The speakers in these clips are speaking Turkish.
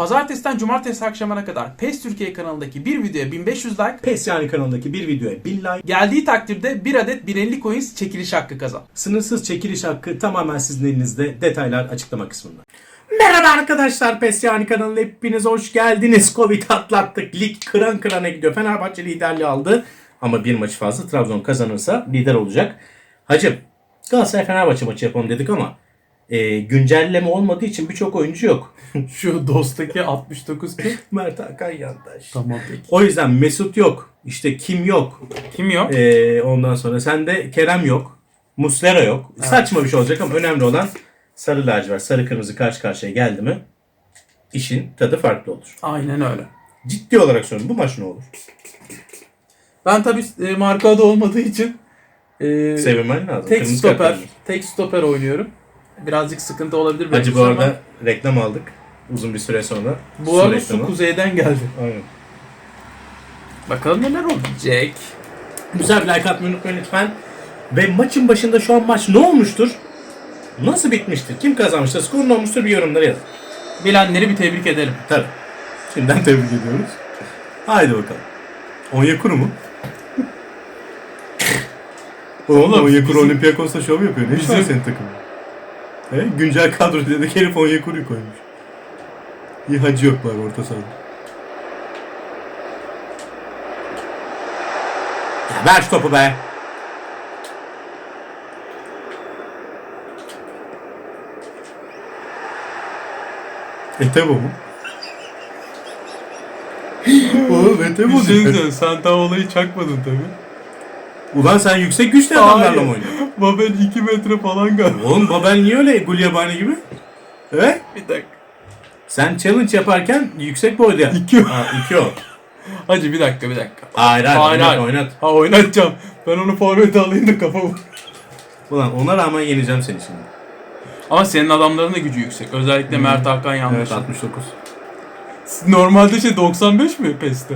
Pazartesiden cumartesi akşamına kadar PES Türkiye kanalındaki bir videoya 1500 like, PES yani kanalındaki bir videoya 1000 like, geldiği takdirde bir adet 1050 coins çekiliş hakkı kazan. sınırsız çekiliş hakkı tamamen sizin elinizde. Detaylar açıklama kısmında. Merhaba arkadaşlar PES yani kanalına hepiniz hoş geldiniz. Covid atlattık. Lig kıran kırana gidiyor. Fenerbahçe liderliği aldı. Ama bir maçı fazla Trabzon kazanırsa lider olacak. Hacım Galatasaray Fenerbahçe maçı yapalım dedik ama e, güncelleme olmadığı için birçok oyuncu yok. Şu dostaki 69 kim? Mert Hakan Yandaş. Tamam peki. O yüzden Mesut yok. İşte Kim yok. Kim yok? Ee, ondan sonra sende Kerem yok. Muslera yok. Saçma bir şey olacak ama önemli olan sarı lacivert, sarı kırmızı karşı karşıya geldi mi işin tadı farklı olur. Aynen öyle. Ciddi olarak söylüyorum bu maç ne olur? Ben tabii e, marka adı olmadığı için e, Sevinmen lazım. tek Kırmızı stoper, tek stoper oynuyorum. Birazcık sıkıntı olabilir. Hacı bu için ama arada reklam aldık. Uzun bir süre sonra. bu arada Su su reklamı. kuzeyden geldi. Aynen. Bakalım neler olacak. Güzel bir like atmayı unutmayın lütfen. Ve maçın başında şu an maç ne olmuştur? Nasıl bitmiştir? Kim kazanmıştır? Skor ne olmuştur? Bir yorumlara yazın. Bilenleri bir tebrik edelim. Tabii. Şimdiden tebrik ediyoruz. Haydi bakalım. Onyekuru mu? Oğlum Oğlum, Onyekuru bizim- Olympiakos'ta şov yapıyor. Ne bizim... senin takımın? He? Güncel kadro dedik herif Onyekuru'yu koymuş. İyi hacı yok bari orta sahada. Ya ver şu topu be. Etebo mu? Oğlum Etebo diyor. sen daha olayı çakmadın tabii. Ulan sen yüksek güçlü adamlarla mı oynuyorsun? Babel 2 metre falan galiba. Oğlum Babel niye öyle Gulyabani gibi? He? Bir dakika. Sen challenge yaparken yüksek boyda yap. İki. Ha, iki o. Hacı bir dakika bir dakika. Hayır hayır, Hayır, oynat hayır. oynat. Ha oynatacağım. Ben onu forvete alayım da kafamı. Ulan ona rağmen yeneceğim seni şimdi. Ama senin adamların da gücü yüksek. Özellikle Mert Hakan yanlış. Evet 69. Normalde şey 95 mi PES'te?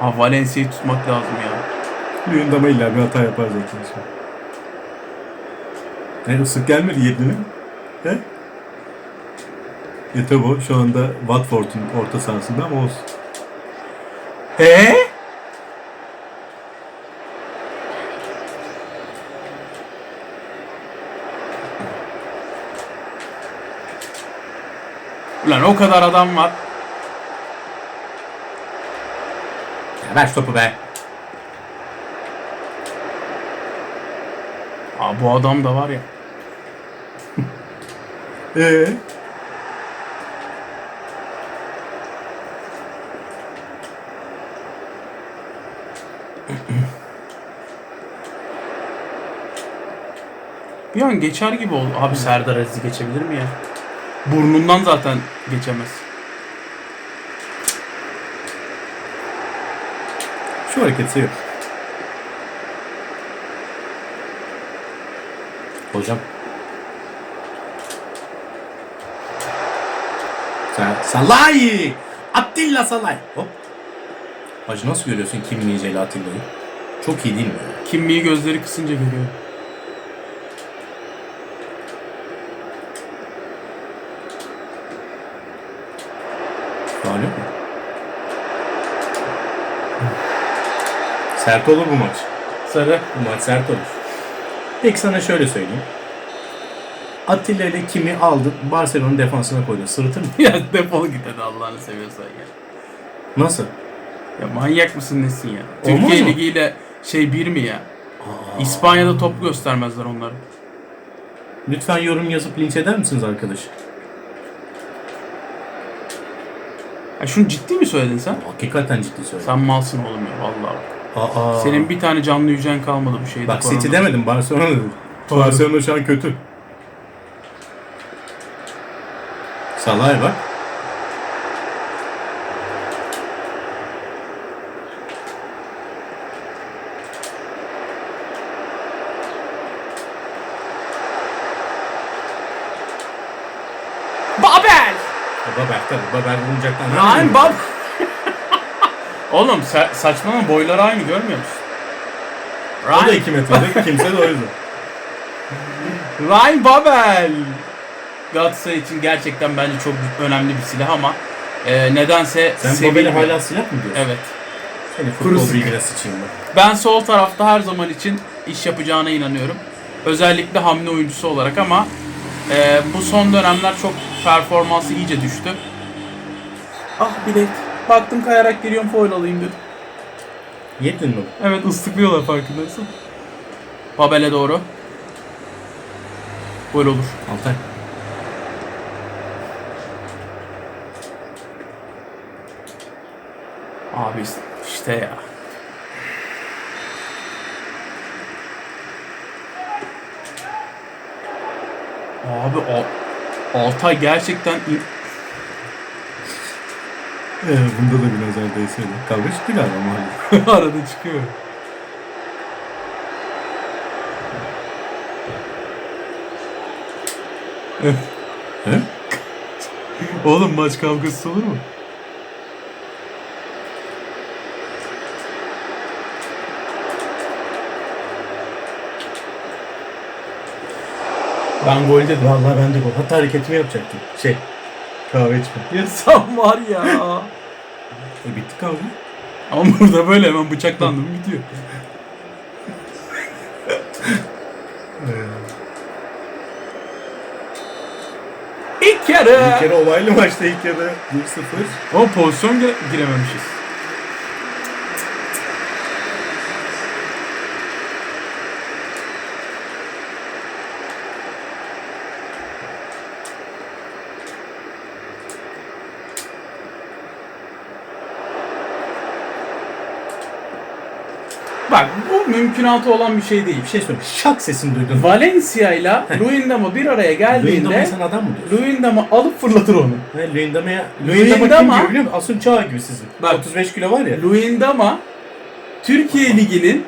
Ha Valencia'yı tutmak lazım ya. Luyendama illa bir hata yapar zaten. Ne sık gelmedi yedini mi? He? Etebo şu anda Watford'un orta sahasında ama olsun. He? Ulan o kadar adam var. Ya ver topu be. Bu adam da var ya. Ee? Bir an geçer gibi oldu. Abi Serdar Aziz geçebilir mi ya? Burnundan zaten geçemez. Şu hareketi seviyorum. Hocam. Sen, Salay! Attila Salay! Hop. Hacı nasıl görüyorsun Kim Min-jae ile Atilla'yı? Çok iyi değil mi? ya? Kimliği gözleri kısınca geliyor. Faal yok mu? Sert olur bu maç. Sarı. Bu maç sert olur. Peki sana şöyle söyleyeyim. Atilla ile kimi aldın Barcelona'nın defansına koydun. Sırıtır mı? ya defol git hadi Allah'ını seviyorsan ya. Nasıl? Ya manyak mısın nesin ya? Olmaz Türkiye mı? Ligi ile şey bir mi ya? İspanya'da top göstermezler onları. Lütfen yorum yazıp linç eder misiniz arkadaş? Ya şunu ciddi mi söyledin sen? Hakikaten ciddi söylüyorum. Sen malsın oğlum ya vallahi. Aa. Senin bir tane canlı yücen kalmadı bu şeyde. Bak korona. City demedim Barcelona dedim. Doğru. Barcelona şu an kötü. Salay bak. Babel! Babel tabii. Babel vuracaktan. Ryan Bab... Oğlum sa- saçmalama boyları aynı görmüyor musun? O da 2 metrede. Kimse de o yüzden. Ryan Babel! Galatasaray için gerçekten bence çok önemli bir silah ama e, nedense Sen sevilmiyor. Babel'e hala silah mı diyorsun? Evet. Seni futbol sıkı. bilgine sıçayım ben. Ben sol tarafta her zaman için iş yapacağına inanıyorum. Özellikle hamle oyuncusu olarak ama e, bu son dönemler çok performansı iyice düştü. Ah bilek. Baktım kayarak geliyorum foul alayım dedim. Yedin mi? Evet ıslıklıyorlar farkındaysan. Babel'e doğru. Gol olur. Altay. Abi işte ya. Abi Al- Altay gerçekten Ee, bunda da biraz neredeyse. Kavga çıktı galiba mahalle. arada çıkıyor. He? Oğlum maç kavgası olur mu? Ben gol dedim. Vallahi ben de gol. Hatta hareketimi yapacaktım. Şey. Kahve içme. Ya sen var ya. E bitti kavga. Ama burada böyle hemen bıçaklandım bitiyor. İlk yarı. Bir kere olaylı maçta ilk yarı 1-0. Ama pozisyon gire- girememişiz. Bak bu mümkünatı olan bir şey değil. Bir şey söyle. Şak sesini duydun. Valencia ile Luyendam'a bir araya geldiğinde Luyendama'yı sen adam mı diyorsun? Luyendam'ı alıp fırlatır onu. He, Luyendama'ya... Luyendama- Luyendama kim gibi biliyor musun? Asun Çağ gibi sizin. Bak. 35 kilo var ya. Luyendama Türkiye Ligi'nin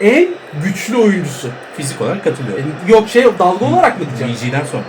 en güçlü oyuncusu. Fizik olarak katılıyorum. E, Yok şey dalga olarak mı diyeceğim? BG'den sonra.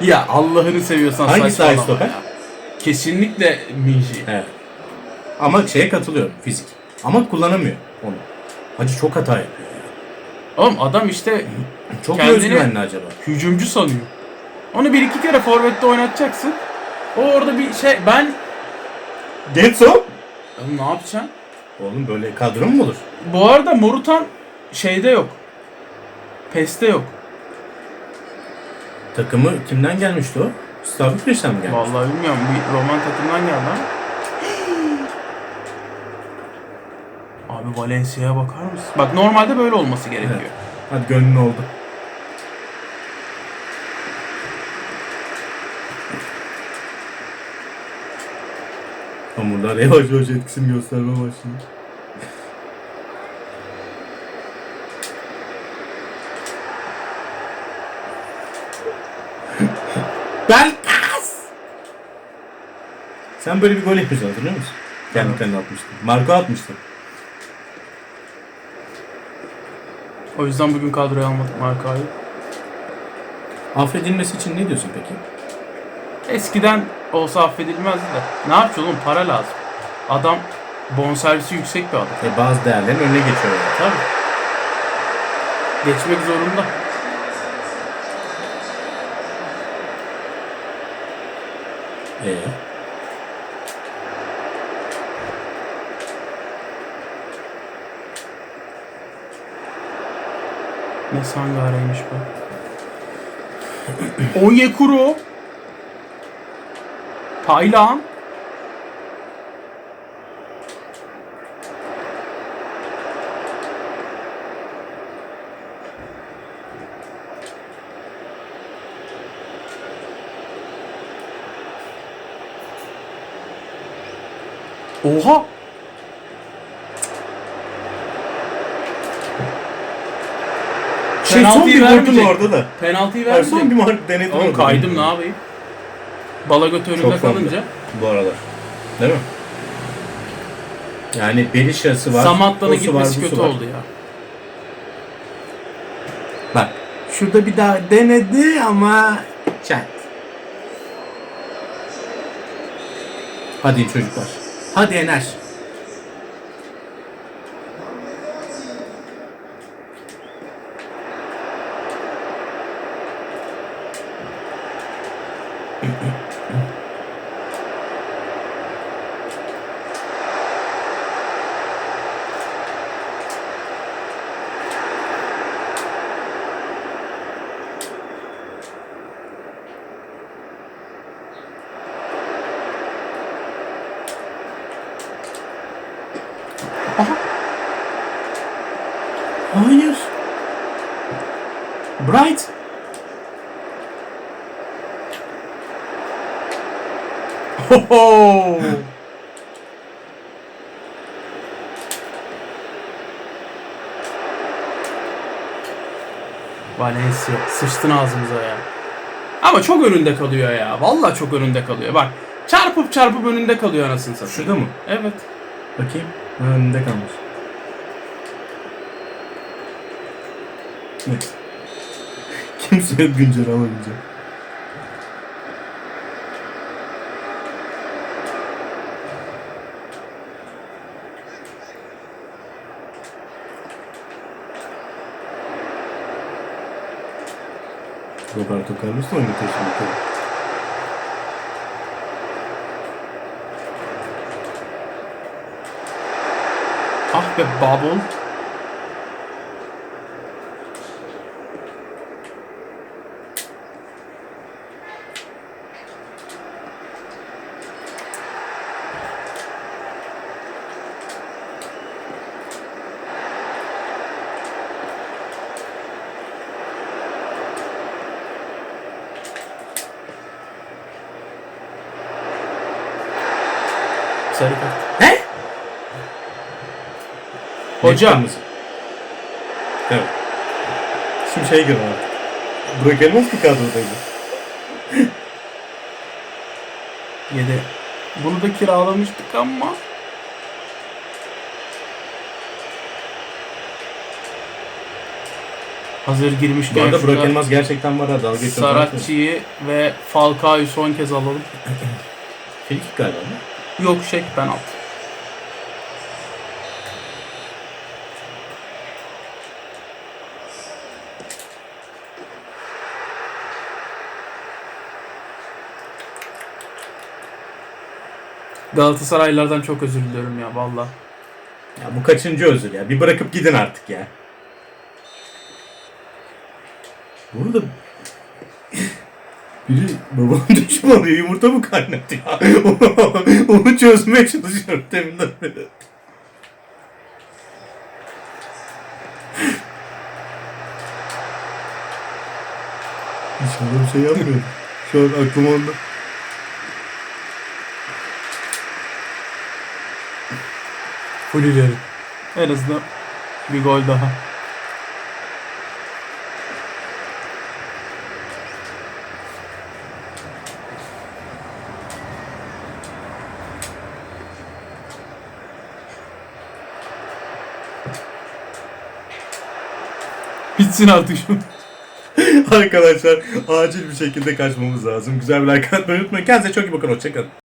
Ya Allah'ını seviyorsan Hangisi saçmalama stoper? ya. Kesinlikle Minji. Evet. Ama şeye katılıyorum fizik. Ama kullanamıyor onu. Hacı çok hata yapıyor ya. Oğlum adam işte Çok Kendini- özgüvenli acaba? hücumcu sanıyor. Onu bir iki kere forvette oynatacaksın. O orada bir şey ben Getso. Oğlum ne yapacaksın? Oğlum böyle kadro mu olur? Bu arada Morutan şeyde yok. PES'te yok. Takımı kimden gelmişti o? Bridge'den mi gelmiş? Vallahi bilmiyorum. Bir Roman takımdan geldi ama. Abi Valencia'ya bakar mısın? Bak normalde böyle olması gerekiyor. Evet. Hadi gönlün oldu. Hamurlar yavaş yavaş etkisini göstermeye başlıyor. Belkas! Sen böyle bir gol yapıyorsun hatırlıyor musun? Kendi kendine atmıştın. Marco atmıştı. O yüzden bugün kadroya almadık Marka'yı. Affedilmesi için ne diyorsun peki? Eskiden olsa affedilmezdi de. Ne yapacaksın oğlum? Para lazım. Adam bonservisi yüksek bir adam. E bazı değerlerin önüne geçiyor. yani. Tabii. Geçmek zorunda. Ee? Ne sangareymiş bu. Onyekuru. Taylan. Oha! Şey son bir vurdun vermeyecek. orada da. Penaltıyı Yani son bir vermeyecek. mark denedim. Oğlum orada. kaydım ne yapayım? Bala götü önünde Çok kalınca. Bu aralar. Değil mi? Yani Berisha'sı var. Samatta'nın Osu var, gitmesi busu kötü var. oldu ya. Bak. Şurada bir daha denedi ama çat. Hadi çocuklar. Hadi Ener. Hayır. Bright. Ho Valencia sıçtın ağzımıza ya. Ama çok önünde kalıyor ya. Vallahi çok önünde kalıyor. Bak çarpıp çarpıp önünde kalıyor anasını satayım. Şurada mı? Evet. Bakayım. Önünde kalmış. Kimse yok güncel güncel. Roberto Carlos da oynatıyor şimdi. Ah be bubble. Sarı kart. Ne? Hocam. Kırmızı. Evet. Şimdi şey gibi artık. Burak Elmas mı kadrodaydı? Yedi. Bunu da kiralamıştık ama. Hazır Bu girmişken arada Burak Elmas gerçekten var ha dalga geçiyorum. Saratçı'yı ve Falcao'yu son kez alalım. Frikik galiba? Yok şey penaltı. Galatasaraylılardan çok özür diliyorum ya valla. Ya bu kaçıncı özür ya? Bir bırakıp gidin artık ya. Burada biri babam düşmanı yumurta mı kaynatıyor? Onu, onu çözmeye çalışıyorum deminden beri. İnşallah bir şey yapmıyorum. Şu an aklım onda. Full ileri. En azından bir gol daha. Bitsin artık şu. Arkadaşlar acil bir şekilde kaçmamız lazım. Güzel bir like atmayı unutmayın. Kendinize çok iyi bakın. Hoşçakalın.